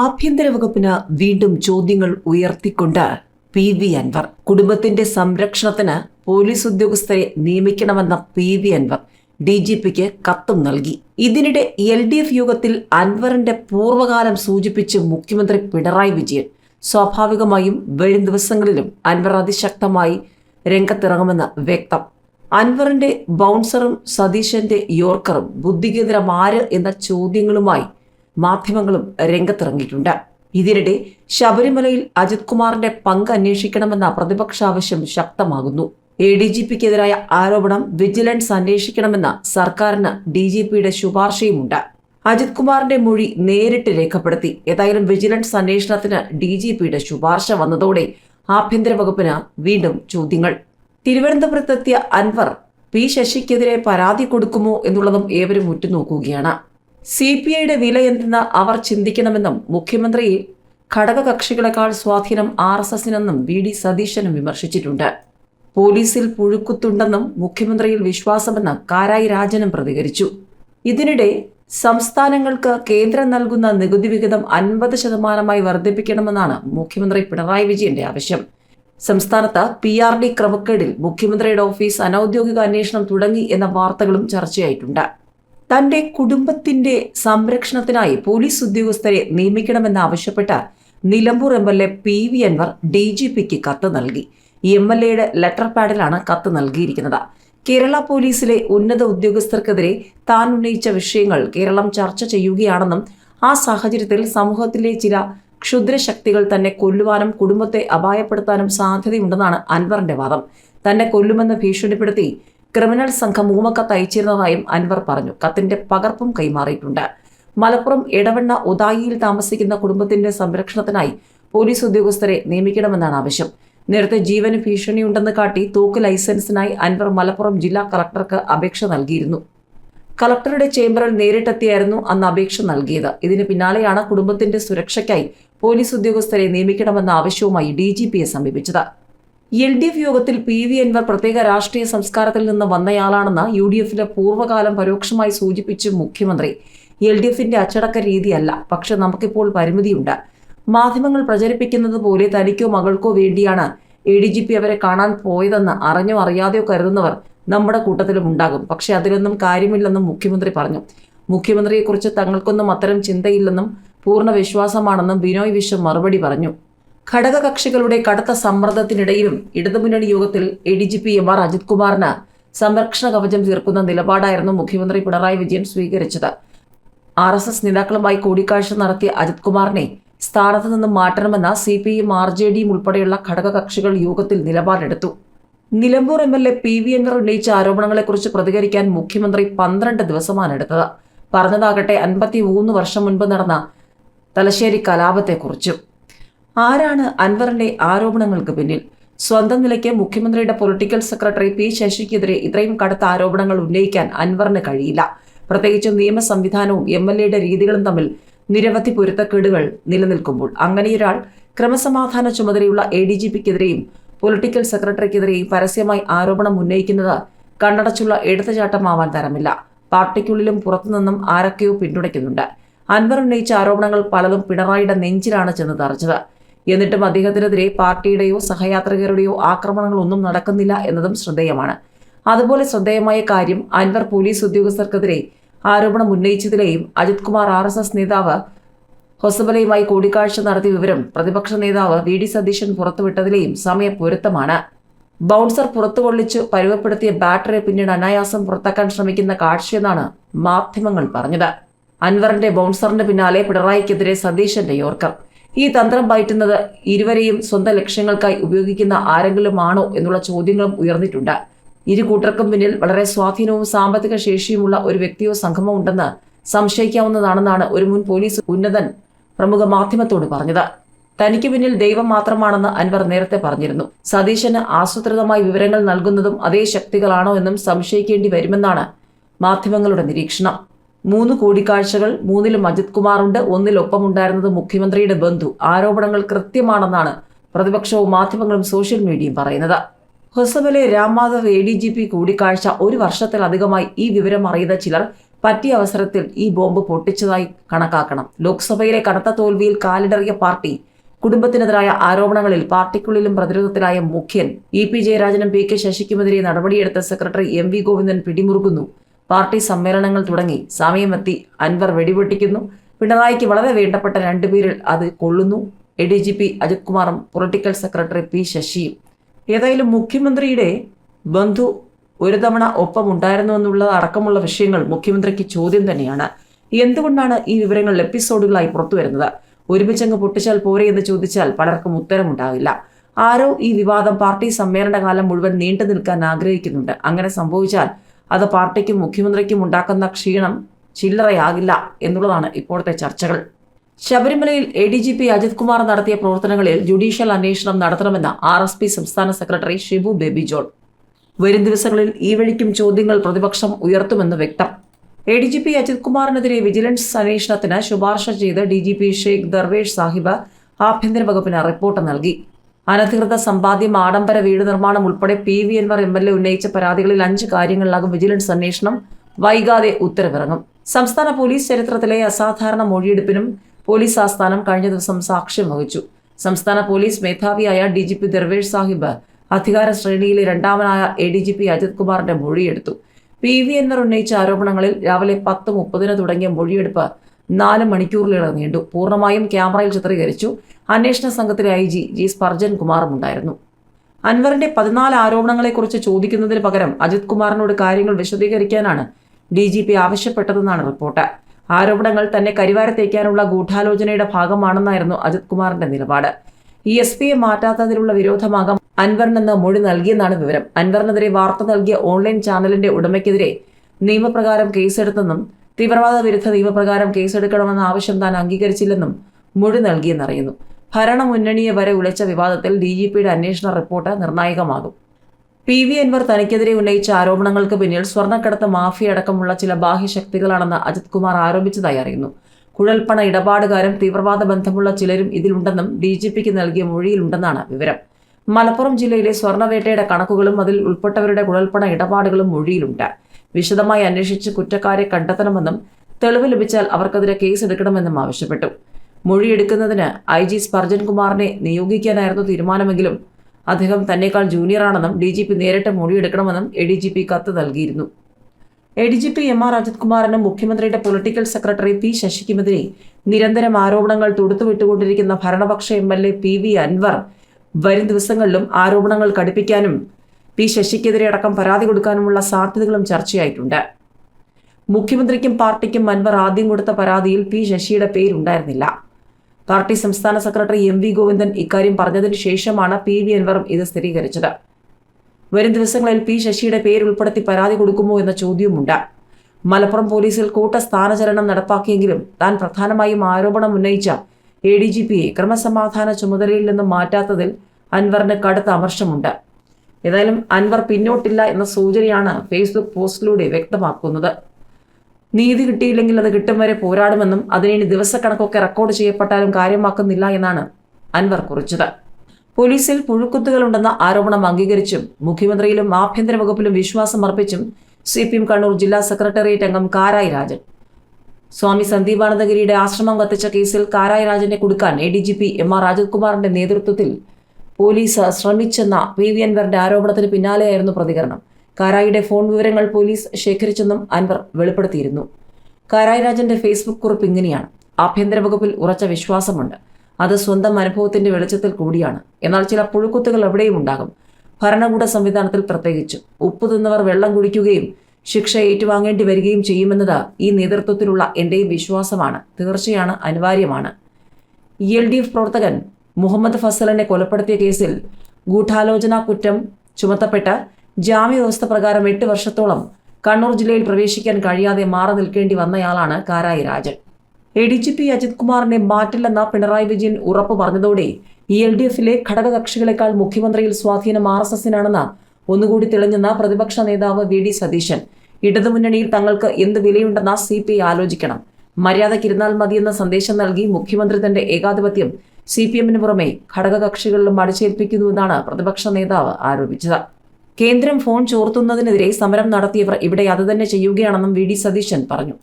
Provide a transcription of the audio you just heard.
ആഭ്യന്തര വകുപ്പിന് വീണ്ടും ചോദ്യങ്ങൾ ഉയർത്തിക്കൊണ്ട് പി വി അൻവർ. കുടുംബത്തിന്റെ സംരക്ഷണത്തിന് പോലീസ് ഉദ്യോഗസ്ഥരെ നിയമിക്കണമെന്ന P V Anwar D G പിക്ക് കത്തും നൽകി. ഇതിനിടെ എൽ ഡി എഫ് യോഗത്തിൽ അൻവറിന്റെ പൂർവകാലം സൂചിപ്പിച്ച് മുഖ്യമന്ത്രി പിണറായി വിജയൻ സ്വാഭാവികമായും വരും ദിവസങ്ങളിലും അൻവർ അതിശക്തമായി രംഗത്തിറങ്ങുമെന്ന് വ്യക്തം. അൻവറിന്റെ ബൗൺസറും സതീശന്റെ യോർക്കറും ബുദ്ധികേന്ദ്രം ആര് എന്ന ചോദ്യങ്ങളുമായി മാധ്യമങ്ങളും രംഗത്തിറങ്ങിയിട്ടുണ്ട്. ഇതിനിടെ ശബരിമലയിൽ അജിത് കുമാറിന്റെ പങ്ക് അന്വേഷിക്കണമെന്ന പ്രതിപക്ഷ ആവശ്യം ശക്തമാകുന്നു. എ ഡി ജി പിക്കെതിരായ ആരോപണം വിജിലൻസ് അന്വേഷിക്കണമെന്ന സർക്കാരിന് ഡി ജി പിയുടെ ശുപാർശയുമുണ്ട്. അജിത് കുമാറിന്റെ മൊഴി നേരിട്ട് രേഖപ്പെടുത്തി. ഏതായാലും വിജിലൻസ് അന്വേഷണത്തിന് ഡി ജി പിയുടെ ശുപാർശ വന്നതോടെ ആഭ്യന്തര വകുപ്പിന് വീണ്ടും ചോദ്യങ്ങൾ. തിരുവനന്തപുരത്തെത്തിയ അൻവർ പി ശശിക്കെതിരെ പരാതി കൊടുക്കുമോ എന്നുള്ളതും ഏവരും ഉറ്റുനോക്കുകയാണ്. സി പി ഐയുടെ വില എന്തെന്ന് അവർ ചിന്തിക്കണമെന്നും മുഖ്യമന്ത്രി ഘടകകക്ഷികളെക്കാൾ സ്വാധീനം ആർ എസ് എസിനെന്നും വി ഡി സതീശനും വിമർശിച്ചിട്ടുണ്ട്. പോലീസിൽ പുഴുക്കുത്തുണ്ടെന്നും മുഖ്യമന്ത്രിയിൽ വിശ്വാസമെന്ന് കാരായി രാജനും പ്രതികരിച്ചു. ഇതിനിടെ സംസ്ഥാനങ്ങൾക്ക് കേന്ദ്രം നൽകുന്ന നികുതി വിഹിതം അൻപത് ശതമാനമായി വർദ്ധിപ്പിക്കണമെന്നാണ് മുഖ്യമന്ത്രി പിണറായി വിജയന്റെ ആവശ്യം. സംസ്ഥാനത്ത് പി ആർ ഡി ക്രമക്കേടിൽ മുഖ്യമന്ത്രിയുടെ ഓഫീസ് അനൌദ്യോഗിക അന്വേഷണം തുടങ്ങി എന്ന വാർത്തകളും ചർച്ചയായിട്ടുണ്ട്. തന്റെ കുടുംബത്തിന്റെ സംരക്ഷണത്തിനായി പോലീസ് ഉദ്യോഗസ്ഥരെ നിയമിക്കണമെന്നാവശ്യപ്പെട്ട് Nilambur M L A P V Anwar D G പിക്ക് കത്ത് നൽകി. എം എൽ എയുടെ ലെറ്റർ പാഡിലാണ് കത്ത് നൽകിയിരിക്കുന്നത്. കേരള പോലീസിലെ ഉന്നത ഉദ്യോഗസ്ഥർക്കെതിരെ താൻ ഉന്നയിച്ച വിഷയങ്ങൾ കേരളം ചർച്ച ചെയ്യുകയാണെന്നും ആ സാഹചര്യത്തിൽ സമൂഹത്തിലെ ചില ക്ഷുദ്രശക്തികൾ തന്നെ കൊല്ലുവാനും കുടുംബത്തെ അപായപ്പെടുത്താനും സാധ്യതയുണ്ടെന്നാണ് അൻവറിന്റെ വാദം. തന്നെ കൊല്ലുമെന്ന് ഭീഷണിപ്പെടുത്തി ക്രിമിനൽ സംഘം ഊമക്കത്ത് അയച്ചിരുന്നതായും അൻവർ പറഞ്ഞു. കത്തിന്റെ പകർപ്പും കൈമാറിയിട്ടുണ്ട്. മലപ്പുറം ഇടവണ്ണ ഉദായിയിൽ താമസിക്കുന്ന കുടുംബത്തിന്റെ സംരക്ഷണത്തിനായി പോലീസ് ഉദ്യോഗസ്ഥരെ നിയമിക്കണമെന്നാണ് ആവശ്യം. നേരത്തെ ജീവന് ഭീഷണിയുണ്ടെന്ന് കാട്ടി തൂക്ക് ലൈസൻസിനായി അൻവർ മലപ്പുറം ജില്ലാ കളക്ടർക്ക് അപേക്ഷ നൽകിയിരുന്നു. കളക്ടറുടെ ചേംബറിൽ നേരിട്ടെത്തിയായിരുന്നു അന്ന് അപേക്ഷ നൽകിയത്. ഇതിന് പിന്നാലെയാണ് കുടുംബത്തിന്റെ സുരക്ഷയ്ക്കായി പോലീസ് ഉദ്യോഗസ്ഥരെ നിയമിക്കണമെന്ന ആവശ്യവുമായി ഡി സമീപിച്ചത്. എൽ ഡി എഫ് യോഗത്തിൽ പി വി അൻവർ പ്രത്യേക രാഷ്ട്രീയ സംസ്കാരത്തിൽ നിന്ന് വന്നയാളാണെന്ന് യു ഡി എഫിലെ പൂർവകാലം പരോക്ഷമായി സൂചിപ്പിച്ചു മുഖ്യമന്ത്രി. എൽ ഡി എഫിന്റെ അച്ചടക്ക രീതിയല്ല പക്ഷെ നമുക്കിപ്പോൾ പരിമിതിയുണ്ട്. മാധ്യമങ്ങൾ പ്രചരിപ്പിക്കുന്നത് പോലെ തനിക്കോ മകൾക്കോ വേണ്ടിയാണ് എ ഡി ജി പി അവരെ കാണാൻ പോയതെന്ന് അറിഞ്ഞോ അറിയാതെയോ കരുതുന്നവർ നമ്മുടെ കൂട്ടത്തിലും ഉണ്ടാകും. പക്ഷെ അതിലൊന്നും കാര്യമില്ലെന്നും മുഖ്യമന്ത്രി പറഞ്ഞു. മുഖ്യമന്ത്രിയെക്കുറിച്ച് തങ്ങൾക്കൊന്നും അത്തരം ചിന്തയില്ലെന്നും പൂർണ വിശ്വാസമാണെന്നും ബിനോയ് വിശ്വം മറുപടി പറഞ്ഞു. ഘടകകക്ഷികളുടെ കടുത്ത സമ്മർദ്ദത്തിനിടയിലും ഇടതുമുന്നണി യോഗത്തിൽ A D G P M R Ajith കുമാറിന് സംരക്ഷണ കവചം തീർക്കുന്ന നിലപാടായിരുന്നു മുഖ്യമന്ത്രി പിണറായി വിജയൻ സ്വീകരിച്ചത്. ആർ എസ് എസ് നേതാക്കളുമായി കൂടിക്കാഴ്ച നടത്തിയ അജിത് കുമാറിനെ സ്ഥാനത്ത് നിന്ന് മാറ്റണമെന്ന C P M R J ഡിയും ഉൾപ്പെടെയുള്ള ഘടകകക്ഷികൾ യോഗത്തിൽ നിലപാടെടുത്തു. Nilambur M L A P V Enner ഉന്നയിച്ച ആരോപണങ്ങളെക്കുറിച്ച് പ്രതികരിക്കാൻ മുഖ്യമന്ത്രി പന്ത്രണ്ട് ദിവസമാണ് എടുത്തത്. പറഞ്ഞതാകട്ടെ അൻപത്തി മൂന്ന് വർഷം മുൻപ് നടന്ന തലശ്ശേരി കലാപത്തെക്കുറിച്ചും. ആരാണ് അൻവറിന്റെ ആരോപണങ്ങൾക്ക് പിന്നിൽ? സ്വന്തം നിലയ്ക്ക് മുഖ്യമന്ത്രിയുടെ പൊളിറ്റിക്കൽ സെക്രട്ടറി പി ശശിക്കെതിരെ ഇത്രയും കടുത്ത ആരോപണങ്ങൾ ഉന്നയിക്കാൻ അൻവറിന് കഴിയില്ല. പ്രത്യേകിച്ചും നിയമ സംവിധാനവും എം എൽ എയുടെ രീതികളും തമ്മിൽ നിരവധി പൊരുത്തക്കേടുകൾ നിലനിൽക്കുമ്പോൾ അങ്ങനെയൊരാൾ ക്രമസമാധാന ചുമതലയുള്ള എ ഡി ജി പിക്കെതിരെയും പൊളിറ്റിക്കൽ സെക്രട്ടറിക്കെതിരെയും പരസ്യമായി ആരോപണം ഉന്നയിക്കുന്നത് കണ്ണടച്ചുള്ള എടുത്തുചാട്ടമാവാൻ തരമില്ല. പാർട്ടിക്കുള്ളിലും പുറത്തുനിന്നും ആരൊക്കെയോ പിന്തുണയ്ക്കുന്നുണ്ട്. അൻവർ ഉന്നയിച്ച ആരോപണങ്ങൾ പലതും പിണറായിയുടെ നെഞ്ചിലാണ് ചെന്ന് തറച്ചത്. എന്നിട്ടും അദ്ദേഹത്തിനെതിരെ പാർട്ടിയുടെയോ സഹയാത്രികരുടെയോ ആക്രമണങ്ങളൊന്നും നടക്കുന്നില്ല എന്നതും ശ്രദ്ധേയമാണ്. അതുപോലെ ശ്രദ്ധേയമായ കാര്യം അൻവർ പോലീസ് ഉദ്യോഗസ്ഥർക്കെതിരെ ആരോപണം ഉന്നയിച്ചതിലെയും Ajith Kumar R S S നേതാവ് ഹൊസബലയുമായി കൂടിക്കാഴ്ച നടത്തിയ വിവരം പ്രതിപക്ഷ നേതാവ് വി ഡി സതീശൻ പുറത്തുവിട്ടതിലെയും സമയപ്പൊരുത്തമാണ് ബൗൺസർ പുറത്തുകൊള്ളിച്ചു പരുവപ്പെടുത്തിയ ബാറ്ററി പിന്നീട് അനായാസം പുറത്താക്കാൻ ശ്രമിക്കുന്ന കാഴ്ചയെന്നാണ് മാധ്യമങ്ങൾ പറഞ്ഞത്. അൻവറിന്റെ ബൗൺസറിന്റെ പിന്നാലെ പിണറായിക്കെതിരെ സതീശന്റെ യോർക്കർ ഈ തന്ത്രം പയറ്റുന്നത് ഇരുവരെയും സ്വന്തം ലക്ഷ്യങ്ങൾക്കായി ഉപയോഗിക്കുന്ന ആരെങ്കിലും ആണോ എന്നുള്ള ചോദ്യങ്ങളും ഉയർന്നിട്ടുണ്ട്. ഇരു കൂട്ടർക്കും പിന്നിൽ വളരെ സ്വാധീനവും സാമ്പത്തിക ശേഷിയുമുള്ള ഒരു വ്യക്തിയോ സംഘമോ ഉണ്ടെന്ന് സംശയിക്കാവുന്നതാണെന്നാണ് ഒരു മുൻ പോലീസ് ഉന്നതൻ പ്രമുഖ മാധ്യമത്തോട് പറഞ്ഞത്. തനിക്ക് പിന്നിൽ ദൈവം മാത്രമാണെന്ന് അൻവർ നേരത്തെ പറഞ്ഞിരുന്നു. സതീശന് ആസൂത്രിതമായി വിവരങ്ങൾ നൽകുന്നതും അതേ ശക്തികളാണോ എന്നും സംശയിക്കേണ്ടി വരുമെന്നാണ് മാധ്യമങ്ങളുടെ നിരീക്ഷണം. മൂന്ന് കൂടിക്കാഴ്ചകൾ മൂന്നിലും അജിത് കുമാറുണ്ട് ഒന്നിൽ ഒപ്പമുണ്ടായിരുന്നത് മുഖ്യമന്ത്രിയുടെ ബന്ധു. ആരോപണങ്ങൾ കൃത്യമാണെന്നാണ് പ്രതിപക്ഷവും മാധ്യമങ്ങളും സോഷ്യൽ മീഡിയയും പറയുന്നത്. Hosabale Ram Madhav A D G P കൂടിക്കാഴ്ച ഒരു വർഷത്തിലധികമായി ഈ വിവരം അറിയുന്ന ചിലർ പറ്റിയ അവസരത്തിൽ ഈ ബോംബ് പൊട്ടിച്ചതായി കണക്കാക്കണം. ലോക്സഭയിലെ കനത്ത തോൽവിയിൽ കാലിടറിയ പാർട്ടി കുടുംബത്തിനെതിരായ ആരോപണങ്ങളിൽ പാർട്ടിക്കുള്ളിലും പ്രതിരോധത്തിലായ മുഖ്യൻ ഇ പി ജയരാജനും പി കെ ശശിക്കുമെതിരെ നടപടിയെടുത്ത സെക്രട്ടറി എം വി ഗോവിന്ദൻ പിടിമുറുകുന്നു പാർട്ടി സമ്മേളനങ്ങൾ തുടങ്ങി. സമയമെത്തി അൻവർ വെടിപൊട്ടിക്കുന്നു. പിണറായിക്ക് വളരെ വേണ്ടപ്പെട്ട രണ്ടുപേരിൽ അത് കൊള്ളുന്നു. A D G P Ajith കുമാറും പൊളിറ്റിക്കൽ സെക്രട്ടറി പി ശശിയും. ഏതായാലും മുഖ്യമന്ത്രിയുടെ ബന്ധു ഒരു തവണ ഒപ്പം ഉണ്ടായിരുന്നു എന്നുള്ള അടക്കമുള്ള വിഷയങ്ങൾ മുഖ്യമന്ത്രിക്ക് ചോദ്യം തന്നെയാണ്. എന്തുകൊണ്ടാണ് ഈ വിവരങ്ങൾ എപ്പിസോഡുകളായി പുറത്തു വരുന്നത്? ഒരുമിച്ചങ്ങ് പൊട്ടിച്ചാൽ പോരെ എന്ന് ചോദിച്ചാൽ പലർക്കും ഉത്തരമുണ്ടാകില്ല. ആരോ ഈ വിവാദം പാർട്ടി സമ്മേളന കാലം മുഴുവൻ നീണ്ടു നിൽക്കാൻ ആഗ്രഹിക്കുന്നുണ്ട്. അങ്ങനെ സംഭവിച്ചാൽ അത് പാർട്ടിക്കും മുഖ്യമന്ത്രിക്കും ഉണ്ടാക്കുന്ന ക്ഷീണം ചില്ലറയാകില്ല എന്നുള്ളതാണ് ഇപ്പോഴത്തെ ചർച്ചകൾ. ശബരിമലയിൽ A D G P Ajith Kumar നടത്തിയ പ്രവർത്തനങ്ങളിൽ ജുഡീഷ്യൽ അന്വേഷണം നടത്തണമെന്ന് ആർ എസ് പി സംസ്ഥാന സെക്രട്ടറി ഷിബു ബേബി ജോൺ. വരും ദിവസങ്ങളിൽ ഈ വഴിക്കും ചോദ്യങ്ങൾ പ്രതിപക്ഷം ഉയർത്തുമെന്ന് വ്യക്തം. A D G P Ajith കുമാറിനെതിരെ vigilance അന്വേഷണത്തിന് ശുപാർശ ചെയ്ത് D G P Sheikh Darvesh Sahib ആഭ്യന്തര വകുപ്പിന് റിപ്പോർട്ട് നൽകി. അനധികൃത സമ്പാദ്യം ആഡംബര വീട് നിർമ്മാണം ഉൾപ്പെടെ P V Anwar M L A ഉന്നയിച്ച പരാതികളിൽ അഞ്ച് കാര്യങ്ങളിലാകും വിജിലൻസ് അന്വേഷണം. വൈകാതെ ഉത്തരവിറങ്ങും. സംസ്ഥാന പോലീസ് ചരിത്രത്തിലെ അസാധാരണ മൊഴിയെടുപ്പിനും പോലീസ് ആസ്ഥാനം കഴിഞ്ഞ ദിവസം സാക്ഷ്യം വഹിച്ചു. സംസ്ഥാന police മേധാവിയായ D G P Darvesh Sahib അധികാര ശ്രേണിയിലെ രണ്ടാമനായ A D G P Ajith കുമാറിന്റെ മൊഴിയെടുത്തു. പി വി എൻവർ ഉന്നയിച്ച ആരോപണങ്ങളിൽ രാവിലെ പത്ത് മുപ്പതിന് തുടങ്ങിയ മൊഴിയെടുപ്പ് നാല് മണിക്കൂറിലേറെ നീണ്ടു. പൂർണമായും ക്യാമറയിൽ ചിത്രീകരിച്ചു. അന്വേഷണ സംഘത്തിലെ ഐ ജി ജി സ്പർജൻ കുമാറും ഉണ്ടായിരുന്നു. അൻവറിന്റെ പതിനാല് ആരോപണങ്ങളെക്കുറിച്ച് ചോദിക്കുന്നതിന് പകരം അജിത് കുമാറിനോട് കാര്യങ്ങൾ വിശദീകരിക്കാനാണ് ഡി ജി പി ആവശ്യപ്പെട്ടതെന്നാണ് റിപ്പോർട്ട്. ആരോപണങ്ങൾ തന്നെ കരിവാരത്തേക്കാനുള്ള ഗൂഢാലോചനയുടെ ഭാഗമാണെന്നായിരുന്നു അജിത് കുമാറിന്റെ നിലപാട്. ഇ എസ് പിയെ മാറ്റാത്തതിലുള്ള വിരോധമാകാം അൻവറിനെന്ന് മൊഴി നൽകിയെന്നാണ് വിവരം. അൻവറിനെതിരെ വാർത്ത നൽകിയ ഓൺലൈൻ ചാനലിന്റെ ഉടമയ്ക്കെതിരെ നിയമപ്രകാരം കേസെടുത്തെന്നും തീവ്രവാദ വിരുദ്ധ നിയമപ്രകാരം കേസെടുക്കണമെന്ന ആവശ്യം താൻ അംഗീകരിച്ചില്ലെന്നും മൊഴി നൽകിയെന്നറിയുന്നു. ഭരണമുന്നണിയെ വരെ ഉലച്ച വിവാദത്തിൽ ഡി ജി പിയുടെ അന്വേഷണ റിപ്പോർട്ട് നിർണായകമാകും. പി വി അൻവർ തനിക്കെതിരെ ഉന്നയിച്ച ആരോപണങ്ങൾക്ക് പിന്നിൽ സ്വർണക്കടത്ത് മാഫിയ അടക്കമുള്ള ചില ബാഹ്യശക്തികളാണെന്ന് അജിത് കുമാർ ആരോപിച്ചതായി അറിയുന്നു. കുഴൽപ്പണ ഇടപാടുകാരും തീവ്രവാദ ബന്ധമുള്ള ചിലരും ഇതിലുണ്ടെന്നും ഡി ജി പിക്ക് നൽകിയ മൊഴിയിലുണ്ടെന്നാണ് വിവരം. മലപ്പുറം ജില്ലയിലെ സ്വർണവേട്ടയുടെ കണക്കുകളും അതിൽ ഉൾപ്പെട്ടവരുടെ കുഴൽപ്പണ ഇടപാടുകളും മൊഴിയിലുണ്ട്. വിശദമായി അന്വേഷിച്ച് കുറ്റക്കാരെ കണ്ടെത്തണമെന്നും തെളിവ് ലഭിച്ചാൽ അവർക്കെതിരെ കേസെടുക്കണമെന്നും ആവശ്യപ്പെട്ടു. മൊഴിയെടുക്കുന്നതിന് ഐ ജി സ്പർജൻ കുമാറിനെ നിയോഗിക്കാനായിരുന്നു തീരുമാനമെങ്കിലും അദ്ദേഹം തന്നെക്കാൾ ജൂനിയറാണെന്നും ഡി ജി പി നേരിട്ട് മൊഴിയെടുക്കണമെന്നും എ ഡി ജി പി കത്ത് നൽകിയിരുന്നു. A D G P M R Ajith കുമാറിനും മുഖ്യമന്ത്രിയുടെ പൊളിറ്റിക്കൽ സെക്രട്ടറി പി ശശിക്കുമെതിരെ നിരന്തരം ആരോപണങ്ങൾ തൊടുത്തുവിട്ടുകൊണ്ടിരിക്കുന്ന ഭരണപക്ഷ M L A P V Anwar വരും ദിവസങ്ങളിലും ആരോപണങ്ങൾ കടുപ്പിക്കാനും പി ശശിക്കെതിരെ അടക്കം പരാതി കൊടുക്കാനുമുള്ള സാധ്യതകളും ചർച്ചയായിട്ടുണ്ട്. മുഖ്യമന്ത്രിക്കും പാർട്ടിക്കും അൻവർ ആദ്യം കൊടുത്ത പരാതിയിൽ പി ശശിയുടെ പേരുണ്ടായിരുന്നില്ല. പാർട്ടി സംസ്ഥാന സെക്രട്ടറി എം വി ഗോവിന്ദൻ ഇക്കാര്യം പറഞ്ഞതിന് ശേഷമാണ് പി വി അൻവറും ഇത് സ്ഥിരീകരിച്ചത്. വരും ദിവസങ്ങളിൽ പി ശശിയുടെ പേരുൾപ്പെടുത്തി പരാതി കൊടുക്കുമോ എന്ന ചോദ്യവുമുണ്ട്. മലപ്പുറം പോലീസിൽ കൂട്ട സ്ഥാനചലനം നടപ്പാക്കിയെങ്കിലും താൻ പ്രധാനമായും ആരോപണം ഉന്നയിച്ച എ ഡി ജി പിയെ ക്രമസമാധാന ചുമതലയിൽ നിന്നും മാറ്റാത്തതിൽ അൻവറിന് കടുത്ത അമർഷമുണ്ട്. ഏതായാലും അൻവർ പിന്നോട്ടില്ല എന്ന സൂചനയാണ് ഫേസ്ബുക്ക് പോസ്റ്റിലൂടെ വ്യക്തമാക്കുന്നത്. നീതി കിട്ടിയില്ലെങ്കിൽ അത് കിട്ടും വരെ പോരാടുമെന്നും അതിനിനി ദിവസക്കണക്കൊക്കെ റെക്കോർഡ് ചെയ്യപ്പെട്ടാലും കാര്യമാക്കുന്നില്ല എന്നാണ് അൻവർ കുറിച്ചത്. പോലീസിൽ പുഴുക്കുത്തുകളുണ്ടെന്ന ആരോപണം അംഗീകരിച്ചും മുഖ്യമന്ത്രിയിലും ആഭ്യന്തര വകുപ്പിലും വിശ്വാസം അർപ്പിച്ചും സി പി എം കണ്ണൂർ ജില്ലാ സെക്രട്ടേറിയറ്റ് അംഗം കാരായി രാജൻ. സ്വാമി സന്ദീപാനന്ദഗിരിയുടെ ആശ്രമം കത്തിച്ച കേസിൽ കാരായി രാജനെ കൊടുക്കാൻ A D G P M R രാജകുമാറിന്റെ നേതൃത്വത്തിൽ പോലീസ് ശ്രമിച്ചെന്ന പി വി അൻവറിന്റെ ആരോപണത്തിന് പിന്നാലെയായിരുന്നു പ്രതികരണം. കാരായിയുടെ ഫോൺ വിവരങ്ങൾ പോലീസ് ശേഖരിച്ചെന്നും അൻവർ വെളിപ്പെടുത്തിയിരുന്നു. കാരായി രാജന്റെ ഫേസ്ബുക്ക് കുറിപ്പ് ഇങ്ങനെയാണ്. ആഭ്യന്തര വകുപ്പിൽ ഉറച്ച വിശ്വാസമുണ്ട്. അത് സ്വന്തം അനുഭവത്തിന്റെ വെളിച്ചത്തിൽ കൂടിയാണ്. എന്നാൽ ചില പുഴുക്കുത്തുകൾ എവിടെയും ഉണ്ടാകും. ഭരണകൂട സംവിധാനത്തിൽ പ്രത്യേകിച്ച്. ഉപ്പു തിന്നവർ വെള്ളം കുടിക്കുകയും ശിക്ഷ ഏറ്റുവാങ്ങേണ്ടി വരികയും ചെയ്യുമെന്നത് ഈ നേതൃത്വത്തിലുള്ള എന്റെയും വിശ്വാസമാണ്. തീർച്ചയാണ് അനിവാര്യമാണ്. എൽ ഡി എഫ് പ്രവർത്തകൻ മുഹമ്മദ് ഫസലിനെ കൊലപ്പെടുത്തിയ കേസിൽ ഗൂഢാലോചന കുറ്റം ചുമത്തപ്പെട്ട ജാമ്യവ്യവസ്ഥ പ്രകാരം എട്ട് വർഷത്തോളം കണ്ണൂർ ജില്ലയിൽ പ്രവേശിക്കാൻ കഴിയാതെ മാറി നിൽക്കേണ്ടി വന്നയാളാണ് Karayi Rajan. A D G P Ajith കുമാറിനെ മാറ്റില്ലെന്ന പിണറായി വിജയൻ ഉറപ്പ് പറഞ്ഞതോടെ ഇ എൽ ഡി എഫിലെ ഘടകകക്ഷികളെക്കാൾ മുഖ്യമന്ത്രിയിൽ സ്വാധീനം ആർ എസ് എസിനാണെന്ന് ഒന്നുകൂടി തെളിഞ്ഞെന്ന പ്രതിപക്ഷ നേതാവ് വി ഡി സതീശൻ. ഇടതുമുന്നണിയിൽ തങ്ങൾക്ക് എന്ത് വിലയുണ്ടെന്ന സി പി ഐ ആലോചിക്കണം. മര്യാദക്കിരുന്നാൽ മതിയെന്ന സന്ദേശം നൽകി മുഖ്യമന്ത്രി തന്റെ ഏകാധിപത്യം സി പി എമ്മിന് പുറമെ ഘടകകക്ഷികളിലും അടിച്ചേൽപ്പിക്കുന്നുവെന്നാണ് പ്രതിപക്ഷ നേതാവ് ആരോപിച്ചത്. കേന്ദ്രം ഫോൺ ചോർത്തുന്നതിനെതിരെ സമരം നടത്തിയവർ ഇവിടെ അതുതന്നെ ചെയ്യുകയാണെന്നും വി ഡി സതീശൻ പറഞ്ഞു.